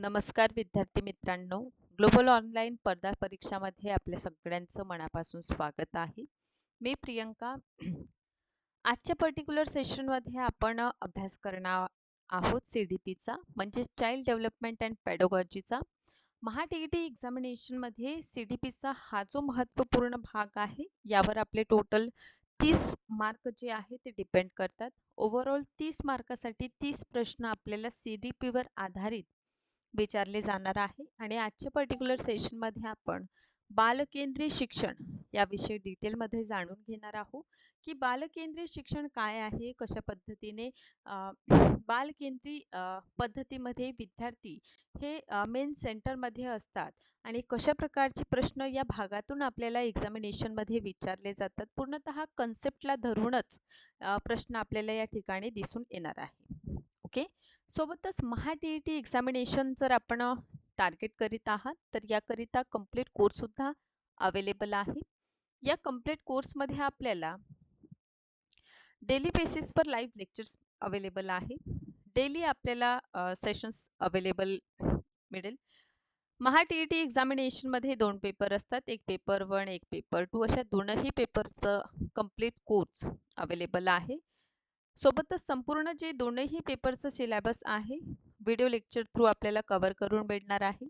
नमस्कार विद्यार्थी मित्रांनो. ग्लोबल ऑनलाईन स्पर्धा परीक्षामध्ये आपल्या सगळ्यांचं मनापासून स्वागत आहे. मी प्रियंका. आजच्या पर्टिक्युलर सेशनमध्ये आपण अभ्यास करणार आहोत सी डी पीचा म्हणजे चाइल्ड डेव्हलपमेंट अँड पॅडोगॉजीचा महा टी टी एक्झामिनेशनमध्ये सी डी पीचा हा जो महत्त्वपूर्ण भाग आहे यावर आपले टोटल तीस मार्क जे आहे ते डिपेंड करतात. ओव्हरऑल तीस मार्कासाठी तीस प्रश्न आपल्याला सी डी पीवर आधारित विचारले जाणार आहे. आणि आजच्या पर्टिक्युलर सेशनमध्ये आपण बालकेंद्रीय शिक्षण याविषयी डिटेलमध्ये जाणून घेणार आहोत. की बालकेंद्रीय शिक्षण काय आहे? कशा पद्धतीने बालकेंद्री पद्धतीमध्ये विद्यार्थी हे मेन सेंटरमध्ये असतात आणि कशा प्रकारचे प्रश्न या भागातून आपल्याला एक्झामिनेशनमध्ये विचारले जातात पूर्णतः कन्सेप्टला धरूनच प्रश्न आपल्याला या ठिकाणी दिसून येणार आहे. ओके? सोबतच Maha T E T examination जर आपण टार्गेट करीत आहात तर याकरिता कंप्लीट कोर्ससुद्धा अवेलेबल आहे. या कंप्लीट कोर्समध्ये आपल्याला डेली बेसिसवर लाईव्ह लेक्चर्स अवेलेबल आहे. डेली आपल्याला सेशन्स अवेलेबल मिळेल. महा टी ई टी एक्झामिनेशनमध्ये दोन पेपर असतात. एक पेपर वन एक पेपर टू अशा दोनही पेपरचं कंप्लीट कोर्स अवेलेबल आहे. सोबतच संपूर्ण जे दोनही पेपरचं सिलॅबस आहे व्हिडिओ लेक्चर थ्रू आपल्याला कवर करून भेटणार आहे.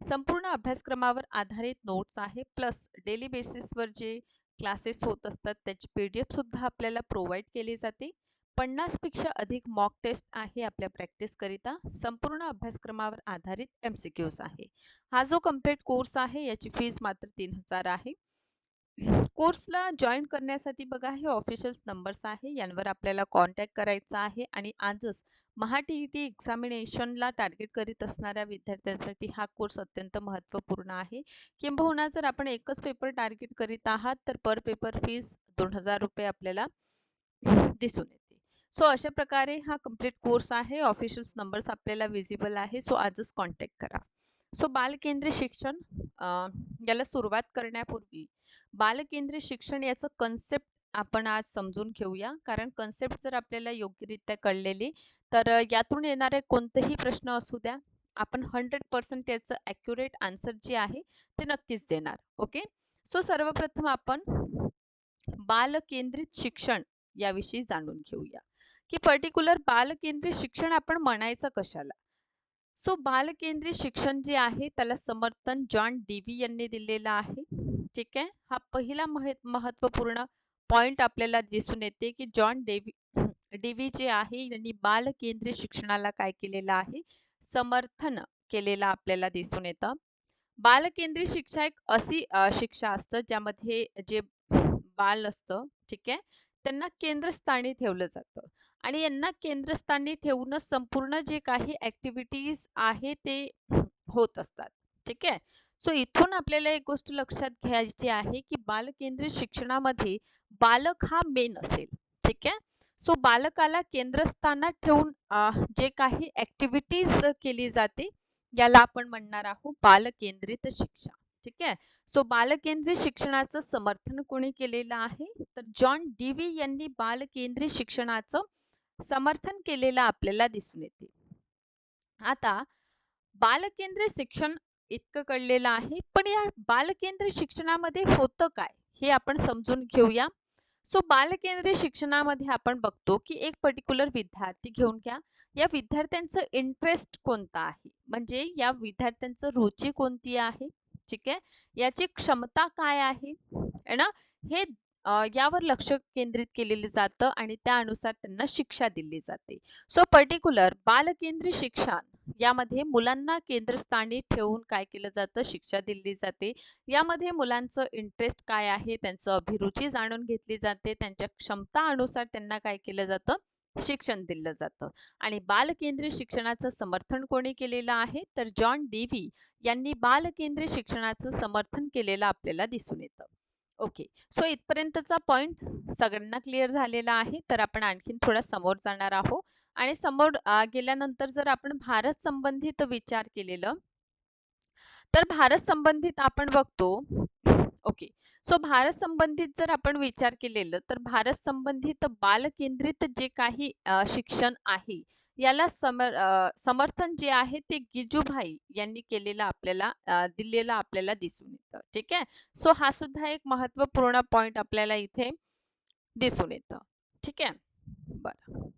संपूर्ण अभ्यासक्रमावर आधारित नोट्स आहे प्लस डेली बेसिसवर जे क्लासेस होत असतात त्याची पी डी एफसुद्धा आपल्याला प्रोव्हाइड केली जाते. पन्नासपेक्षा अधिक मॉक टेस्ट आहे आपल्या प्रॅक्टिसकरिता संपूर्ण अभ्यासक्रमावर आधारित एम सी क्यूज आहे. हा जो कंप्लीट कोर्स आहे याची फीज मात्र तीन हजार आहे. कोर्सला जॉईन करण्यासाठी बघा हे ऑफिशियल्स नंबर्स आहे. यांवर आपल्याला कॉन्टॅक्ट करायचा आहे आणि आजच महा टी ई टी एक्झामिनेशनला टार्गेट करीत असणाऱ्या विद्यार्थ्यांसाठी हा कोर्स अत्यंत महत्त्वपूर्ण आहे. किंबहुना जर आपण एकच पेपर टार्गेट करीत आहात तर पर पेपर फीज दोन हजार रुपये आपल्याला दिसून येते. सो अशा प्रकारे हा कंप्लीट कोर्स आहे. ऑफिशियल्स नंबर्स आपल्याला विजिबल आहे. सो आजच कॉन्टॅक्ट करा. सो बालकेंद्रित शिक्षण याला सुरुवात करण्यापूर्वी बालकेंद्रित शिक्षण याचं कन्सेप्ट आपण आज समजून घेऊया. कारण कन्सेप्ट जर आपल्याला योग्यरित्या कळलेली तर यातून येणारे कोणतेही प्रश्न असू द्या. आपण हंड्रेड पर्सेंट याचं ॲक्युरेट आन्सर जे आहे ते नक्कीच देणार. ओके? सो सर्वप्रथम आपण बालकेंद्रित शिक्षण याविषयी जाणून घेऊया. की पर्टिक्युलर बालकेंद्रित शिक्षण आपण म्हणायचं कशाला? सो बालकेंद्रित शिक्षण जे आहे त्याला समर्थन जॉन डीव्ही यांनी दिलेलं आहे. ठीक आहे? हा पहिला महत्त्वपूर्ण पॉईंट आपल्याला दिसून येते की जॉन डेव्ही डीव्ही जे आहे यांनी बालकेंद्रित शिक्षणाला काय केलेलं आहे? समर्थन केलेलं आपल्याला दिसून येतं. बालकेंद्रित शिक्षा एक अशी शिक्षा असतं ज्यामध्ये जे बाल असतं ठीक आहे? त्यांना केंद्रस्थानी ठेवलं जातं. आणि यांना केंद्रस्थानी ठेवून संपूर्ण जे काही ऍक्टिव्हिटीज आहे ते होत असतात. ठीक आहे? सो इथून आपल्याला एक गोष्ट लक्षात घ्यायची आहे की बालकेंद्रित शिक्षणामध्ये बालक हा मेन असेल. ठीक आहे? सो बालकाला केंद्रस्थानात ठेवून जे काही ऍक्टिव्हिटीज केली जाते याला आपण म्हणणार आहोत बालकेंद्रित शिक्षा. ठीक आहे? सो बालकेंद्रित शिक्षणाचं समर्थन कोणी केलेलं आहे? तर जॉन डीव्ही यांनी बालकेंद्रित शिक्षणाचं समर्थन केलेलं आपल्याला दिसून येते. आता बालकेंद्रित शिक्षण इतकं कळलेलं आहे पण या बालकेंद्रित शिक्षणामध्ये होतं काय हे आपण समजून घेऊया. सो बालकेंद्रीय शिक्षणामध्ये आपण बघतो की एक पर्टिक्युलर विद्यार्थी घेऊन घ्या. या विद्यार्थ्यांचं इंटरेस्ट कोणता आहे? म्हणजे या विद्यार्थ्यांचं रुची कोणती आहे? ठीक आहे? याची क्षमता काय आहे? ना? हे यावर लक्ष केंद्रित केलेलं जातं आणि त्यानुसार त्यांना शिक्षा दिली जाते. सो पर्टिक्युलर बालकेंद्रित शिक्षण यामध्ये मुलांना केंद्रस्थानी ठेवून काय केलं जातं? शिक्षा दिली जाते. यामध्ये मुलांचं इंटरेस्ट काय आहे? त्यांचं अभिरुची जाणून घेतली जाते. त्यांच्या क्षमता अनुसार त्यांना काय केलं जातं? शिक्षण दिलं जातं. आणि बालकेंद्रित शिक्षणाचं समर्थन कोणी केलेलं आहे? तर जॉन डेव्ही यांनी बालकेंद्रित शिक्षणाचं समर्थन केलेलं आपल्याला दिसून येतं. ओके. सो इथपर्यंतचा पॉईंट सगळ्यांना क्लिअर झालेला आहे. तर आपण आणखीन थोडा समोर जाणार आहोत. आणि समोर गेल्यानंतर जर आपण भारत संबंधित विचार केलेलं तर भारत संबंधित आपण बघतो ओके. सो भारत संबंधित जर आपण विचार केलेलं तर भारत संबंधित बाल केंद्रित जे काही शिक्षण आहे याला समर समर्थन जे आहे ते गिजूभाई यांनी केलेलं आपल्याला दिलेलं आपल्याला दिसून येतं ठीक आहे? सो हा सुद्धा एक महत्त्वपूर्ण पॉइंट आपल्याला इथे दिसून येतं ठीक आहे? बरं.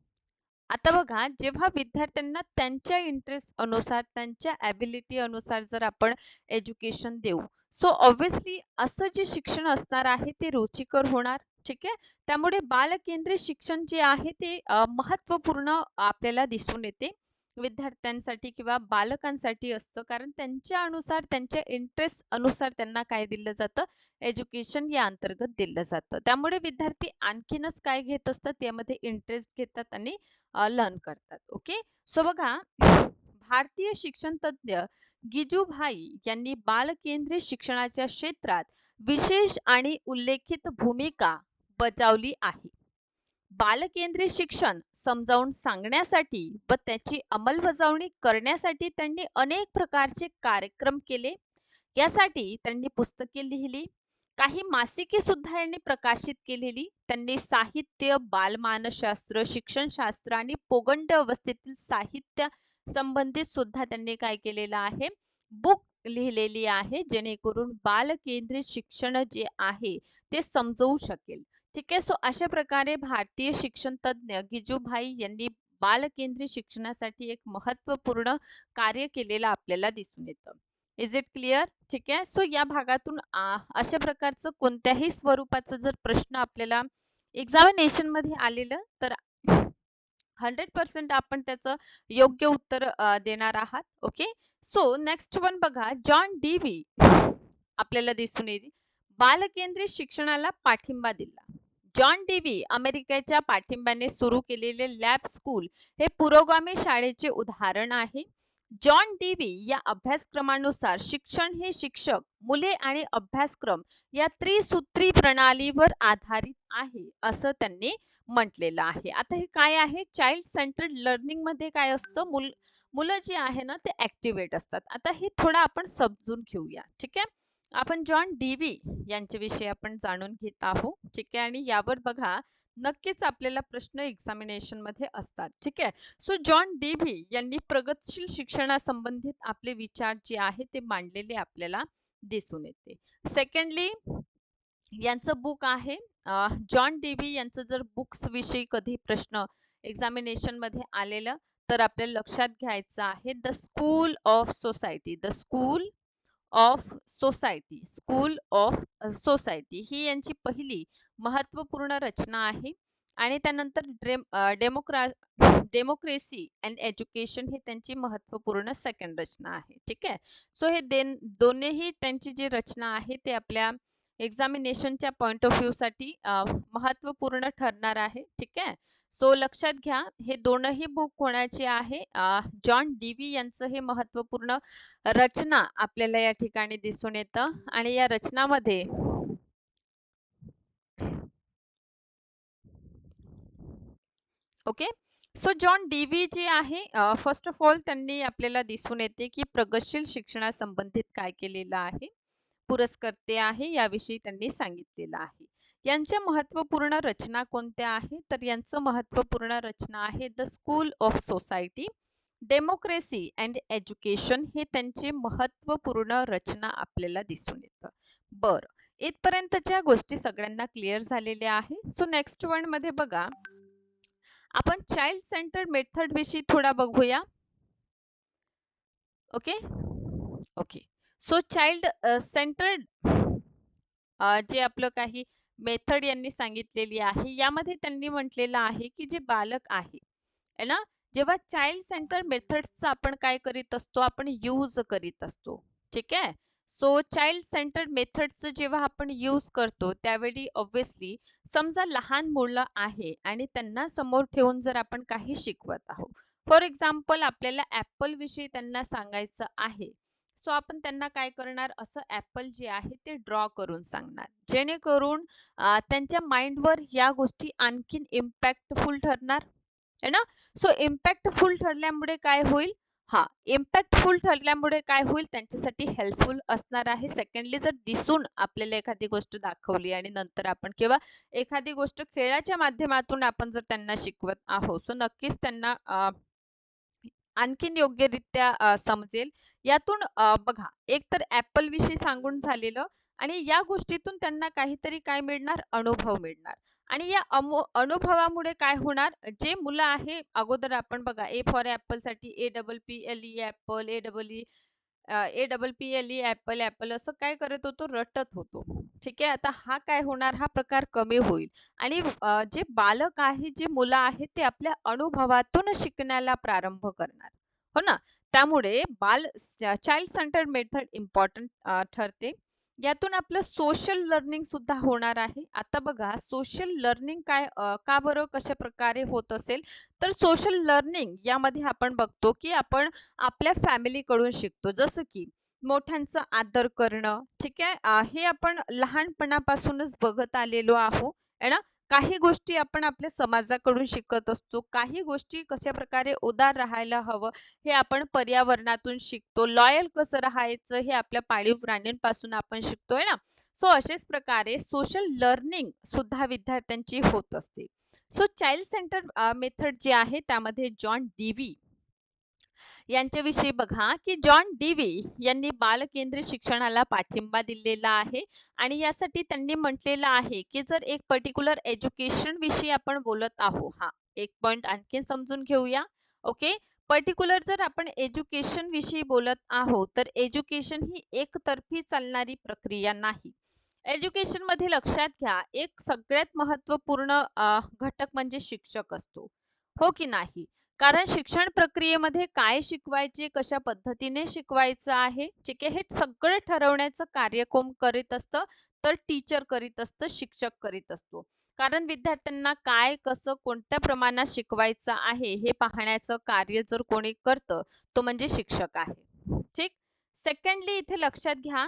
आता बघा जेव्हा विद्यार्थ्यांना त्यांच्या इंटरेस्ट अनुसार त्यांच्या ॲबिलिटी अनुसार जर आपण एज्युकेशन देऊ सो ऑब्व्हियसली असं जे शिक्षण असणार आहे ते रुचिकर होणार? ठीक आहे? त्यामुळे बालकेंद्रित शिक्षण जे आहे ते महत्त्वपूर्ण आपल्याला दिसून येते. विद्यार्थ्यांसाठी किंवा बालकांसाठी असतं. कारण त्यांच्या अनुसार त्यांच्या इंटरेस्ट अनुसार त्यांना काय दिलं जातं? एज्युकेशन या अंतर्गत दिलं जातं. त्यामुळे विद्यार्थी आणखीनच काय घेत असतात? त्यामध्ये इंटरेस्ट घेतात आणि लर्न करतात. ओके? सो बघा भारतीय शिक्षण तज्ज्ञ गिजूभाई यांनी बालकेंद्रित शिक्षणाच्या क्षेत्रात विशेष आणि उल्लेखित भूमिका बजावली आहे. बालकेंद्रित शिक्षण समजावून सांगण्यासाठी व त्याची अंमलबजावणी करण्यासाठी त्यांनी अनेक प्रकारचे कार्यक्रम केले. यासाठी त्यांनी पुस्तके लिहिली. काही मासिके सुद्धा यांनी प्रकाशित केलेली. त्यांनी साहित्य बालमानसशास्त्र शिक्षणशास्त्र आणि पोगंड अवस्थेतील साहित्य संबंधित सुद्धा त्यांनी काय केलेलं आहे? बुक लिहिलेली आहे जेणेकरून बालकेंद्रित शिक्षण जे आहे ते समजवू शकेल. ठीक आहे. सो अशा प्रकारे भारतीय शिक्षण तज्ज्ञ गिजूभाई यांनी बालकेंद्रित शिक्षणासाठी एक महत्त्वपूर्ण कार्य केलेलं आपल्याला दिसून येतं. इज इट क्लिअर ठीक आहे. सो या भागातून अशा प्रकारचं कोणत्याही स्वरूपाचं जर प्रश्न आपल्याला एक्झामिनेशनमध्ये आलेलं तर हंड्रेड पर्सेंट आपण त्याचं योग्य उत्तर देणार आहात. ओके? सो नेक्स्ट वन बघा. जॉन डी व्ही आपल्याला दिसून येईल. बालकेंद्रित शिक्षणाला पाठिंबा दिला. जॉन डीवी अमेरिकेच्या पाठिंब्याने सुरू केलेले लॅब स्कूल हे पुरोगामी शाळेचे उदाहरण आहे. जॉन डीवी या अभ्यासक्रमानुसार शिक्षण हे शिक्षक मुले आणि अभ्यासक्रम या त्रिसूत्री प्रणालीवर आधारित आहे असं त्यांनी म्हटलेलं आहे. आता हे काय आहे? चाइल्ड सेंटर्ड लर्निंगमध्ये काय असतं? मुल मुलं जे आहे ना ते ऍक्टिव्हेट असतात. आता हे थोडं आपण समजून घेऊया ठीक आहे? आपण जॉन डीवी यांच्याविषयी आपण जाणून घेत आहोत ठीक आहे? आणि यावर बघा नक्कीच आपल्याला प्रश्न एक्झामिनेशनमध्ये असतात ठीक आहे? सो जॉन डीव्ही यांनी प्रगतशील शिक्षणासंबंधित आपले विचार जे आहे ते मांडलेले आपल्याला दिसून येते. सेकंडली यांचं बुक आहे जॉन डीव्ही यांचं जर बुक्स विषयी कधी प्रश्न एक्झामिनेशनमध्ये आलेलं तर आपल्याला लक्षात घ्यायचं आहे the school of society the school of society school of society ही यांची पहिली महत्त्वपूर्ण रचना आहे. आणि त्यानंतर ड्रेम डेमोक्रा डेमोक्रेसी अँड एज्युकेशन हे त्यांची महत्त्वपूर्ण सेकंड रचना आहे. ठीक आहे? सो हे देन दोन्हीही त्यांची जी रचना आहे ते आपल्या एक्झामिनेशनच्या पॉईंट ऑफ व्ह्यूसाठी महत्त्वपूर्ण ठरणार आहे. ठीक आहे? सो लक्षात घ्या हे दोनही बुक कोणाचे आहे? जॉन डीवी यांचं हे महत्त्वपूर्ण रचना आपल्याला या ठिकाणी दिसून येतं आणि या रचनामध्ये ओके? सो जॉन डीवी जे आहे फर्स्ट ऑफ ऑल त्यांनी आपल्याला दिसून येते की प्रगतशील शिक्षणासंबंधित काय केलेलं आहे पुरस्कर्ते आहे याविषयी त्यांनी सांगितलेलं आहे. यांच्या महत्त्वपूर्ण रचना कोणत्या आहे तर यांचं महत्त्वपूर्ण रचना आहे the school of society democracy and education हे त्यांचे महत्त्वपूर्ण रचना आपल्याला दिसून येतं. बरं इथपर्यंतच्या गोष्टी सगळ्यांना क्लिअर झालेल्या आहे सो नेक्स्ट वनमध्ये बघा. आपण चाइल्ड सेंटर्ड मेथड विषयी थोडा बघूया. Okay okay so child centred जे आपलं काही मेथड यांनी सांगितलेली आहे. यामध्ये त्यांनी म्हटलेलं आहे की जे बालक आहे ना? जेव्हा चाइल्ड सेंटर मेथड्सचा आपण काय करीत असतो? आपण यूज करीत असतो. ठीक आहे? सो चाइल्ड सेंटर मेथडचं जेव्हा आपण यूज करतो त्यावेळी ऑब्व्हियसली समजा लहान मुलं आहे आणि त्यांना समोर ठेवून जर आपण काही शिकवत आहोत. फॉर एक्झाम्पल आपल्याला ऍपल विषयी त्यांना सांगायचं आहे. सो आपण त्यांना काय करणार? असं ऍपल जे आहे ते ड्रॉ करून सांगणार. जेणेकरून त्यांच्या माइंडवर या गोष्टी आणखीन इम्पॅक्टफुल ठरणार आहे ना? सो इम्पॅक्टफुल ठरल्यामुळे काय होईल? हा इम्पॅक्टफुल ठरल्यामुळे काय होईल? त्यांच्यासाठी हेल्पफुल असणार आहे. सेकंडली जर दिसून आपल्याला एखादी गोष्ट दाखवली आणि नंतर आपण किंवा एखादी गोष्ट खेळाच्या माध्यमातून आपण जर त्यांना शिकवत आहोत सो नक्कीच त्यांना आणखीन योग्यरित्या समजेल. यातून बघा एक तर ॲपल विषयी सांगून झालेलं आणि या गोष्टीतून त्यांना काहीतरी काय मिळणार? अनुभव मिळणार आणि या अमो अनुभवामुळे काय होणार? जे मुलं आहे अगोदर आपण बघा A for ऍपलसाठी A double P L E apple A double E A double P L E apple, apple असं काय करत होतो? रटत होतो. ठीक आहे. आता हा काय होणार? हा प्रकार कमी होईल आणि जे बालक आहे, जे मुलं आहेत ते आपल्या अनुभवातून शिकण्याला प्रारंभ करणार. हो ना? त्यामुळे बाल चाइल्ड सेंटर्ड मेथड इम्पॉर्टंट ठरते. यातून आपलं सोशल लर्निंग सुद्धा होणार आहे. आता बघा सोशल लर्निंग काय का बरं कशा प्रकारे होत असेल? तर सोशल लर्निंग यामध्ये आपण बघतो, की आपण आपल्या फॅमिलीकडून शिकतो. जसं की मोठ्यांचं आदर करणं, ठीक आहे. हे आपण लहानपणापासूनच बघत आलेलो आहो, है ना. काही गोष्टी आपण आपल्या समाजाकडून शिकत असतो. काही गोष्टी कशाप्रकारे उदार राहायला हवं, हे आपण पर्यावरणातून शिकतो. लॉयल कसं राहायचं, हे आपल्या पाळीव प्राण्यांपासून आपण शिकतोय ना. सो अशाच प्रकारे सोशल लर्निंग सुद्धा विद्यार्थ्यांची होत असते. सो चाइल्ड सेंटर मेथड जी आहे त्यामध्ये जॉन डीवी यांच्याविषयी बघा, की जॉन डीवी यांनी बालकेंद्रित शिक्षणाला पाठिंबा दिलेला आहे आणि यासाठी त्यांनी म्हटलेलं आहे, की जर एक पर्टिक्युलर एज्युकेशन विषयी आपण बोलत आहोत हा एक पॉइंट आणखीन समजून घेऊया. ओके. पर्टिक्युलर जर आपण एज्युकेशन विषयी बोलत आहोत, तर एज्युकेशन ही एकतर्फी चालणारी प्रक्रिया नाही. एज्युकेशनमध्ये लक्षात घ्या, एक सगळ्यात महत्त्वपूर्ण घटक म्हणजे शिक्षक असतो. हो की नाही? कारण शिक्षण प्रक्रियेमध्ये काय शिकवायचे, कशा पद्धतीने शिकवायचं आहे, ठीक आहे. हे सगळं ठरवण्याचं कार्य कोण करीत असतं? तर टीचर करीत असतं, शिक्षक करीत असतो. कारण विद्यार्थ्यांना काय, कसं, कोणत्या प्रमाणात शिकवायचं आहे, हे पाहण्याचं कार्य जर कोणी करतं, तो म्हणजे शिक्षक आहे. ठीक. सेकंडली इथे लक्षात घ्या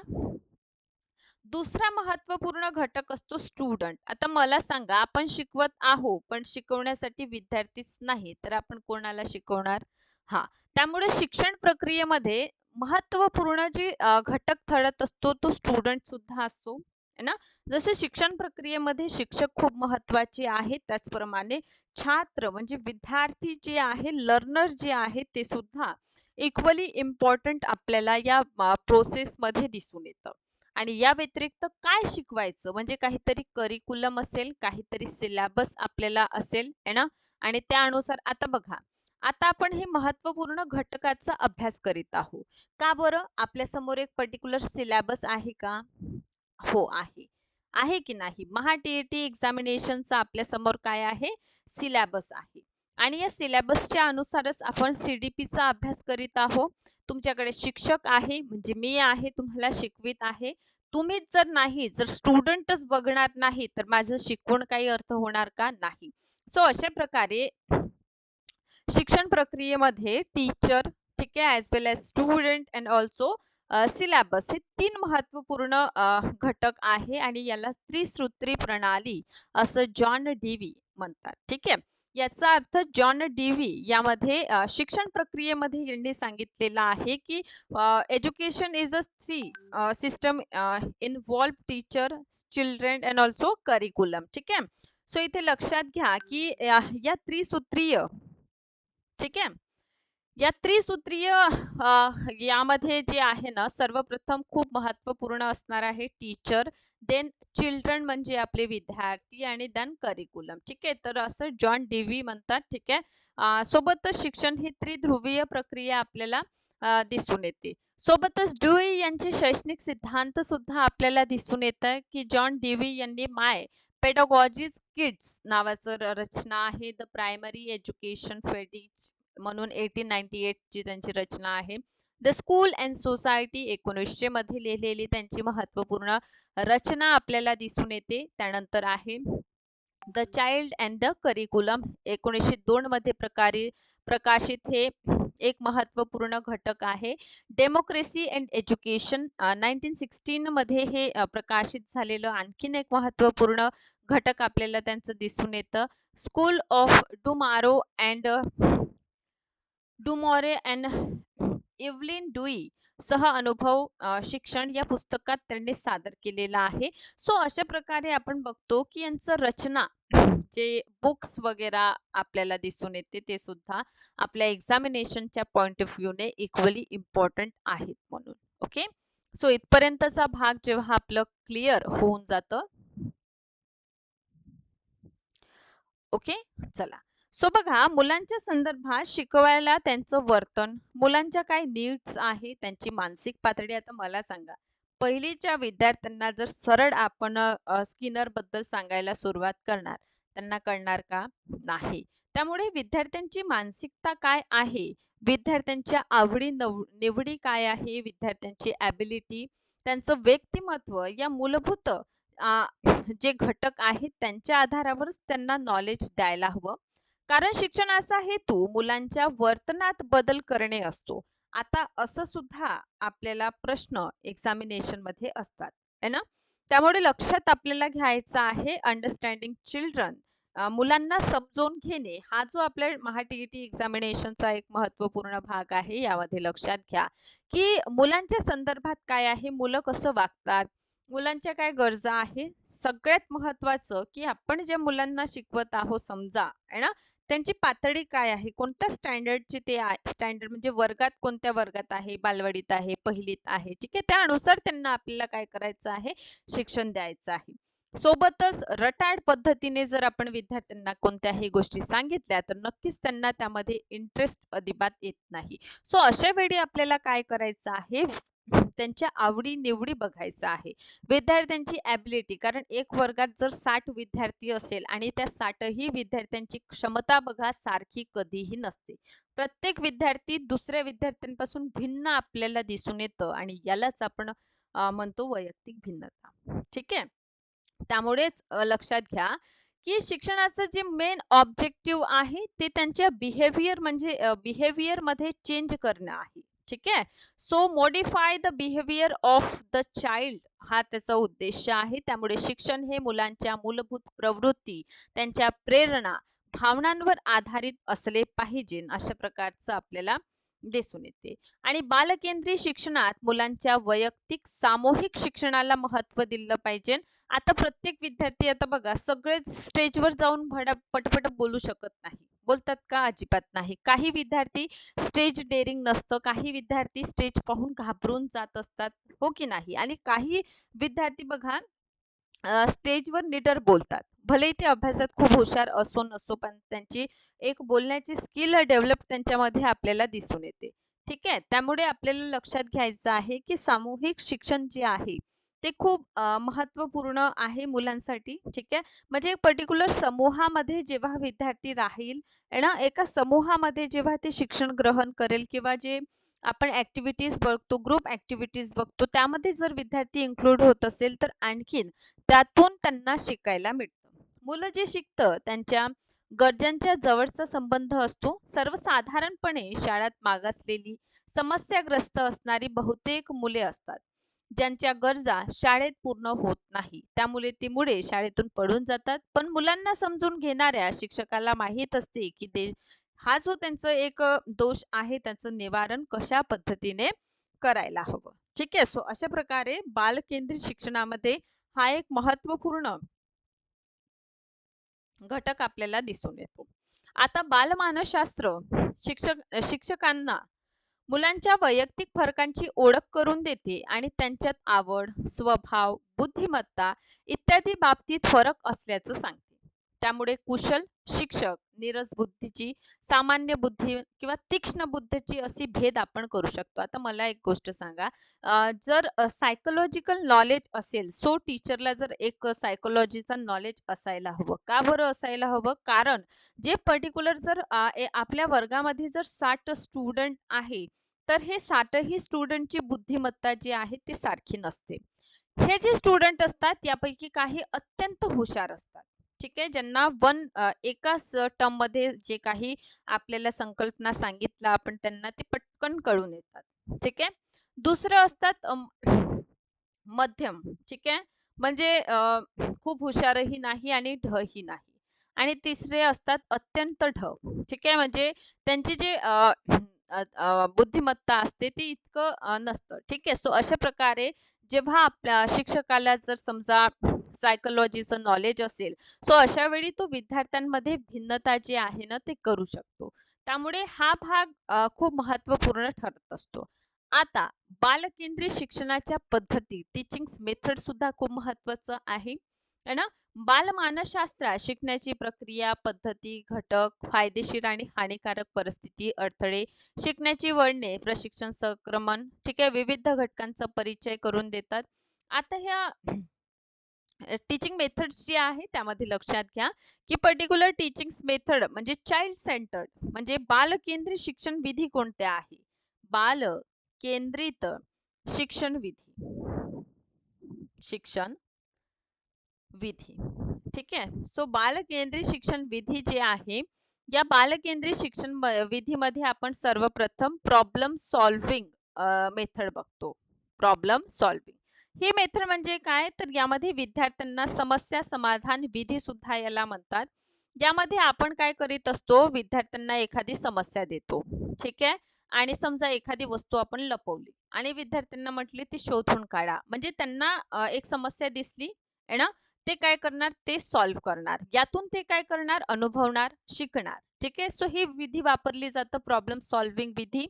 दुसरा महत्त्वपूर्ण घटक असतो स्टुडंट. आता मला सांगा, आपण शिकवत आहो, पण शिकवण्यासाठी विद्यार्थीच नाही, तर आपण कोणाला शिकवणार? हा त्यामुळे शिक्षण प्रक्रियेमध्ये महत्त्वपूर्ण जे घटक ठरत असतो, तो स्टुडंट सुद्धा असतो, ना. जसे शिक्षण प्रक्रियेमध्ये शिक्षक खूप महत्त्वाचे आहेत, त्याचप्रमाणे छात्र म्हणजे विद्यार्थी जे आहे, लर्नर जे आहे ते सुद्धा इक्वली इम्पॉर्टंट आपल्याला या प्रोसेसमध्ये दिसून येतं. आणि या व्यतिरिक्त काय शिकवायचं म्हणजे काहीतरी करिक्युलम असेल, काहीतरी सिलॅबस आपल्याला असेल, है ना. आणि त्यानुसार आता बघा, आता आपण हे महत्त्वपूर्ण घटकाचा अभ्यास करीत आहोत. का बरं? आपल्यासमोर एक पर्टिक्युलर सिलॅबस आहे का? हो आहे. आहे की नाही? महा टी-ई-टी एक्झामिनेशनचा आपल्यासमोर काय आहे? सिलॅबस आहे. आणि या सिलॅबसच्या अनुसारच आपण सी-डी-पीचा अभ्यास करीत आहोत. तुमच्याकडे शिक्षक आहे, म्हणजे मी आहे, तुम्हाला शिकवीत आहे. तुम्हीच जर नाही, जर स्टुडंटच बघणार नाही, तर माझं शिकवण काही अर्थ होणार का? नाही. सो अशा प्रकारे शिक्षण प्रक्रियेमध्ये टीचर, ठीक आहे, as well as student and also syllabus हे तीन महत्त्वपूर्ण घटक आहे आणि याला त्रिसूत्री प्रणाली असं जॉन डीवी म्हणतात. ठीक आहे. याचा अर्थ जॉन डीव्ही यामध्ये शिक्षण प्रक्रियेमध्ये यांनी सांगितलेलं आहे, की education is a three system involve teacher, children and also curriculum. ठीक आहे. सो इथे लक्षात घ्या, की या या त्रिसूत्रीय ठीक आहे. या त्रिसूत्रीय यामध्ये जे आहे ना, सर्वप्रथम खूप महत्त्वपूर्ण असणार आहे टीचर, देन चिल्ड्रन म्हणजे आपले विद्यार्थी आणि देन करिक्युलम. ठीक आहे. तर असं जॉन डीव्ही म्हणतात. ठीक आहे. सोबतच शिक्षण ही त्रिध्रुवीय प्रक्रिया आपल्याला दिसून येते. सोबतच डुई यांचे शैक्षणिक सिद्धांत सुद्धा आपल्याला दिसून येतं, की जॉन डीव्ही यांनी माय पेडागॉजीज किड्स नावाचं रचना आहे. द प्रायमरी एज्युकेशन फेडीज म्हणून एटीन नाईन्टी एटची त्यांची रचना आहे. द स्कूल अँड सोसायटी 1900 मध्ये लिहिलेली त्यांची महत्त्वपूर्ण रचना आपल्याला दिसून येते. त्यानंतर आहे the child and the curriculum 1902 मध्ये प्रकारे प्रकाशित हे एक महत्त्वपूर्ण घटक आहे. डेमोक्रेसी अँड एज्युकेशन अ, 1916 मध्ये हे प्रकाशित झालेलं आणखीन एक महत्त्वपूर्ण घटक आपल्याला त्यांचं दिसून येतं. School of tomorrow and tomorrow and Evelyn Dewey सह अनुभव शिक्षण या पुस्तकात त्यांनी सादर केलेलं आहे. सो अशा प्रकारे आपण बघतो, की यांचं रचना जे बुक्स वगैरे आपल्याला दिसून येते ते सुद्धा आपल्या एक्झामिनेशनच्या पॉईंट ऑफ व्ह्यूने इक्वली इम्पॉर्टंट आहेत म्हणून. ओके? सो इथपर्यंतचा भाग जेव्हा आपलं क्लिअर होऊन जातं ओके? चला. सो बघा मुलांच्या संदर्भात शिकवायला त्यांचं वर्तन मुलांच्या काय नीड्स आहे त्यांची मानसिक पातळी आता मला सांगा. पहिलीच्या विद्यार्थ्यांना जर सरळ आपण स्किनरबद्दल सांगायला सुरुवात करणार त्यांना कळणार का? नाही. त्यामुळे विद्यार्थ्यांची मानसिकता काय आहे? विद्यार्थ्यांच्या आवडी निवडी काय आहे? विद्यार्थ्यांची ॲबिलिटी त्यांचं व्यक्तिमत्व या मूलभूत जे घटक आहेत त्यांच्या आधारावरच त्यांना नॉलेज द्यायला हवं. कारण शिक्षणाचा हेतू मुलांच्या वर्तनात बदल करणे असतो. आता असं सुद्धा आपल्याला प्रश्न एक्झामिनेशनमध्ये असतात है ना? त्यामुळे लक्षात आपल्याला घ्यायचं आहे अंडरस्टँडिंग चिल्ड्रन मुलांना समजून घेणे. हा जो आपल्या महाटीईटी एक्झामिनेशनचा एक महत्त्वपूर्ण भाग आहे यामध्ये लक्षात घ्या की मुलांच्या संदर्भात काय आहे मुलं कसं वागतात मुलांच्या काय गरजा आहे सगळ्यात महत्वाचं की आपण जे मुलांना शिकवत आहोत समजा है ना? त्यांची पातळी काय आहे? कोणत्या स्टँडर्डची ते स्टँडर्ड म्हणजे वर्गात कोणत्या वर्गात आहे? बालवाडीत आहे? पहिलीत आहे? ठीक आहे. त्यानुसार त्यांना आपल्याला काय करायचं आहे? शिक्षण द्यायचं आहे. सोबतच रटाड पद्धतीने जर आपण विद्यार्थ्यांना कोणत्याही गोष्टी सांगितल्या तर नक्कीच त्यांना त्यामध्ये इंटरेस्ट अजिबात येत नाही. सो अशा वेळी आपल्याला काय करायचं आहे? त्यांच्या आवडी निवडी बघायचं आहे. विद्यार्थ्यांची ॲबिलिटी कारण एक वर्गात जर साठ विद्यार्थी असेल आणि त्या साठही विद्यार्थ्यांची क्षमता बघा सारखी कधीही नसते. प्रत्येक विद्यार्थी दुसऱ्या विद्यार्थ्यांपासून भिन्न आपल्याला दिसून येतं आणि यालाच आपण म्हणतो वैयक्तिक भिन्नता. ठीक आहे? त्यामुळेच लक्षात घ्या की शिक्षणाचं जे मेन ऑब्जेक्टिव्ह आहे ते त्यांच्या बिहेवियर म्हणजे बिहेवियरमध्ये चेंज करणं आहे. ठीक आहे? So modify the behaviour of the child हा त्याचा उद्देश आहे. त्यामुळे शिक्षण हे मुलांच्या मूलभूत प्रवृत्ती त्यांच्या प्रेरणा भावनांवर आधारित असले पाहिजे अशा प्रकारचं आपल्याला दिसून येते. आणि बालकेंद्रीय शिक्षणात मुलांच्या वैयक्तिक सामूहिक शिक्षणाला महत्त्व दिलं पाहिजे. आता प्रत्येक विद्यार्थी आता बघा सगळेच स्टेजवर जाऊन भडा पटपट बोलू शकत नाही. बोलतात का? अजिबात नाही. काही विद्यार्थी स्टेज डेअरिंग नसतं. काही विद्यार्थी स्टेज पाहून घाबरून जात असतात. हो की नाही? आणि काही विद्यार्थी बघा स्टेजवर निडर बोलतात. भले ते अभ्यासात खूप हुशार असो नसो पण त्यांची एक बोलण्याची स्किल डेव्हलप त्यांच्यामध्ये आपल्याला दिसून येते. ठीक आहे? त्यामुळे आपल्याला लक्षात घ्यायचं आहे की सामूहिक शिक्षण जे आहे ते खूप महत्त्वपूर्ण आहे मुलांसाठी ठीक आहे? म्हणजे पर्टिक्युलर समूहामध्ये जेव्हा विद्यार्थी राहील ना? एका समूहामध्ये जेव्हा ते शिक्षण ग्रहण करेल किंवा जे आपण ॲक्टिव्हिटीज बघतो ग्रुप ॲक्टिव्हिटीज बघतो त्यामध्ये जर विद्यार्थी इन्क्लूड होत असेल तर आणखीन त्यातून त्यांना शिकायला मिळतं. मुलं जे शिकतं त्यांच्या गरजांच्या जवळचा संबंध असतो. सर्वसाधारणपणे शाळेत मागासलेली समस्याग्रस्त असणारी बहुतेक मुले असतात. ज्यांच्या गरजा शाळेत पूर्ण होत नाही. त्यामुळे ती मुळे शाळेतून पडून जातात. पण मुलांना समजून घेणाऱ्या शिक्षकाला माहीत असते की ते हा जो त्यांचं एक दोष आहे त्याचं निवारण कशा पद्धतीने करायला हवं? ठीक आहे? सो अशा प्रकारे बालकेंद्रित शिक्षणामध्ये हा एक महत्त्वपूर्ण घटक आपल्याला दिसून येतो. आता बालमानसशास्त्र शिक्षक शिक्षकांना मुलांच्या वैयक्तिक फरकांची ओळख करून देते आणि त्यांच्यात आवड स्वभाव बुद्धिमत्ता इत्यादी बाबतीत फरक असल्याचं सांगते. त्यामुळे कुशल शिक्षक निरस बुद्धीची सामान्य बुद्धी किंवा तीक्ष्ण बुद्धीची अशी भेद आपण करू शकतो. आता मला एक गोष्ट सांगा. जर सायकोलॉजिकल नॉलेज असेल सो टीचरला जर एक सायकोलॉजीचा नॉलेज असायला हवं. का बरं असायला हवं? कारण जे पर्टिक्युलर जर आपल्या वर्गामध्ये जर साठ स्टुडंट आहे तर हे साठही स्टुडंटची बुद्धिमत्ता जी आहे ती सारखी नसते. हे जे स्टुडंट असतात यापैकी काही अत्यंत हुशार असतात. ठीक आहे. ज्यांना वन एकाच टर्ममध्ये जे काही आपल्याला संकल्पना सांगितलं आपण त्यांना ते पटकन कळून येतात. ठीक आहे? दुसरं असतात मध्यम. ठीक आहे? म्हणजे खूप हुशारही नाही आणि ढही नाही. आणि तिसरे असतात अत्यंत ढ. ठीक आहे? म्हणजे त्यांची जे बुद्धिमत्ता असते ती इतकं नसतं. ठीक आहे? सो अशा प्रकारे जेव्हा आपल्या शिक्षकाला जर समजा सायकोलॉजीचं नॉलेज असेल सो अशा वेळी तो विद्यार्थ्यांमध्ये भिन्नता जी आहे ना ते करू शकतो. त्यामुळे हा भाग खूप महत्त्वपूर्ण ठरत असतो. आता बालकेंद्रित शिक्षणाच्या पद्धती टीचिंग मेथड सुद्धा खूप महत्त्वाचं आहे. है ना? बालमानसशास्त्रात शिकण्याची प्रक्रिया पद्धती घटक फायदेशीर आणि हानिकारक परिस्थिती अडथळे शिकण्याची वळणे प्रशिक्षण संक्रमण ठीक आहे विविध घटकांचा परिचय करून देतात. आता ह्या टीचिंग मेथड्स जी आहे त्यामध्ये लक्षात घ्या की पर्टिक्युलर टीचिंग मेथड म्हणजे चाइल्ड सेंटर्ड म्हणजे बालकेंद्रित शिक्षण विधी कोणत्या आहे? बाल केंद्रित शिक्षण विधी. शिक्षण विधी. ठीक आहे? सो बालकेंद्रित शिक्षण विधी जे आहे या बालकेंद्रित शिक्षण विधीमध्ये आपण सर्वप्रथम प्रॉब्लेम सॉल्व्हिंग मेथड बघतो. प्रॉब्लेम सॉल्व्हिंग ही मेथड म्हणजे काय? तर यामध्ये विद्यार्थ्यांना समस्या समाधान विधी सुद्धा याला म्हणतात. यामध्ये आपण काय करीत असतो? विद्यार्थ्यांना एखादी समस्या देतो. ठीक आहे? आणि समजा एखादी वस्तू आपण लपवली आणि विद्यार्थ्यांना म्हटले ती शोधून काढा. म्हणजे त्यांना एक समस्या दिसली आहे ना? ते काय करणार? ते सॉल्व्ह करणार. यातून ते काय करणार? अनुभवणार शिकणार. ठीक आहे? सो ही विधी वापरली जातं प्रॉब्लेम सॉल्व्हिंग विधी.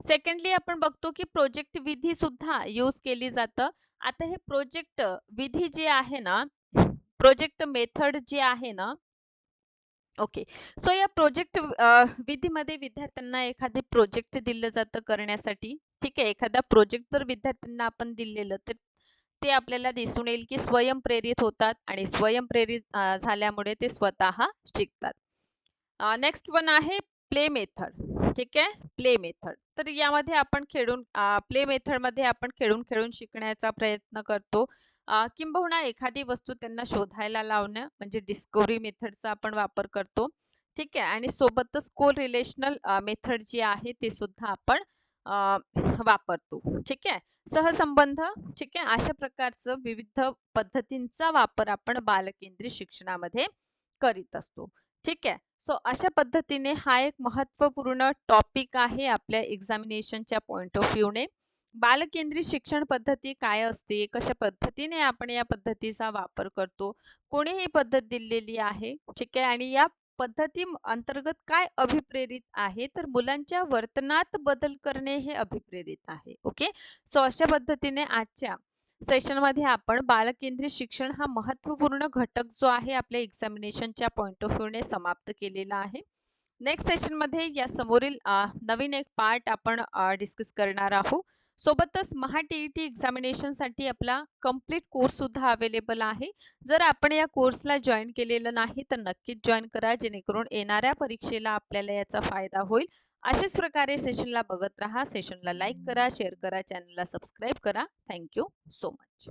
सेकंडली आपण बघतो की प्रोजेक्ट विधी सुद्धा यूज केली जातं. आता हे प्रोजेक्ट विधी जे आहे ना प्रोजेक्ट मेथड जे आहे ना ओके सो या प्रोजेक्ट विधीमध्ये विद्यार्थ्यांना एखादे प्रोजेक्ट दिलं जातं करण्यासाठी. ठीक आहे? एखादा प्रोजेक्ट जर विद्यार्थ्यांना आपण दिलेलं तर ते आपल्याला दिसून येईल की स्वयंप्रेरित होतात आणि स्वयंप्रेरित झाल्यामुळे ते स्वतः शिकतात. नेक्स्ट वन आहे प्ले मेथड ठीक आहे? प्ले मेथड तर यामध्ये आपण खेळून प्ले मेथडमध्ये आपण खेळून खेळून शिकण्याचा प्रयत्न करतो. किंबहुना एखादी वस्तू त्यांना शोधायला लावणं म्हणजे डिस्कवरी मेथडचा आपण वापर करतो. ठीक आहे? आणि सोबतच को रिलेशनल मेथड जी आहे ते सुद्धा आपण वापरतो. ठीक आहे? सहसंबंध ठीक आहे? अशा प्रकारचं विविध पद्धतींचा वापर आपण बालकेंद्रित शिक्षणामध्ये करीत असतो. ठीक आहे? सो अशा पद्धतीने हा एक महत्त्वपूर्ण टॉपिक आहे आपल्या एक्झामिनेशनच्या पॉइंट ऑफ व्ह्यूने बालकेंद्रित शिक्षण पद्धती काय असते? कशा पद्धतीने आपण या पद्धतीचा वापर करतो? कोणी ही पद्धत दिलेली आहे? ठीक आहे? आणि या पद्धती अंतर्गत काय अभिप्रेरित आहे? तर मुलांच्या वर्तनात बदल करणे हे अभिप्रेरित आहे. ओके? सो अशा पद्धतीने आजच्या सेशनमध्ये आपण बालकेंद्रित शिक्षण हा महत्त्वपूर्ण घटक जो आहे आपल्या एक्झामिनेशनच्या पॉईंट ऑफ व्ह्यूने समाप्त केलेला आहे. नेक्स्ट सेशनमध्ये या समोरील नवीन एक पार्ट आपण डिस्कस करणार आहोत. सोबतच महा टी ई टी एक्झामिनेशनसाठी आपला कंप्लीट कोर्स सुद्धा अवेलेबल आहे. जर आपण या कोर्सला जॉईन केलेलं नाही तर नक्कीच जॉईन करा जेणेकरून येणाऱ्या परीक्षेला आपल्याला याचा फायदा होईल. अशाच प्रकारे सेशनला बघत राहा सेशनला लाईक करा शेअर करा चॅनलला सबस्क्राईब करा. Thank you so much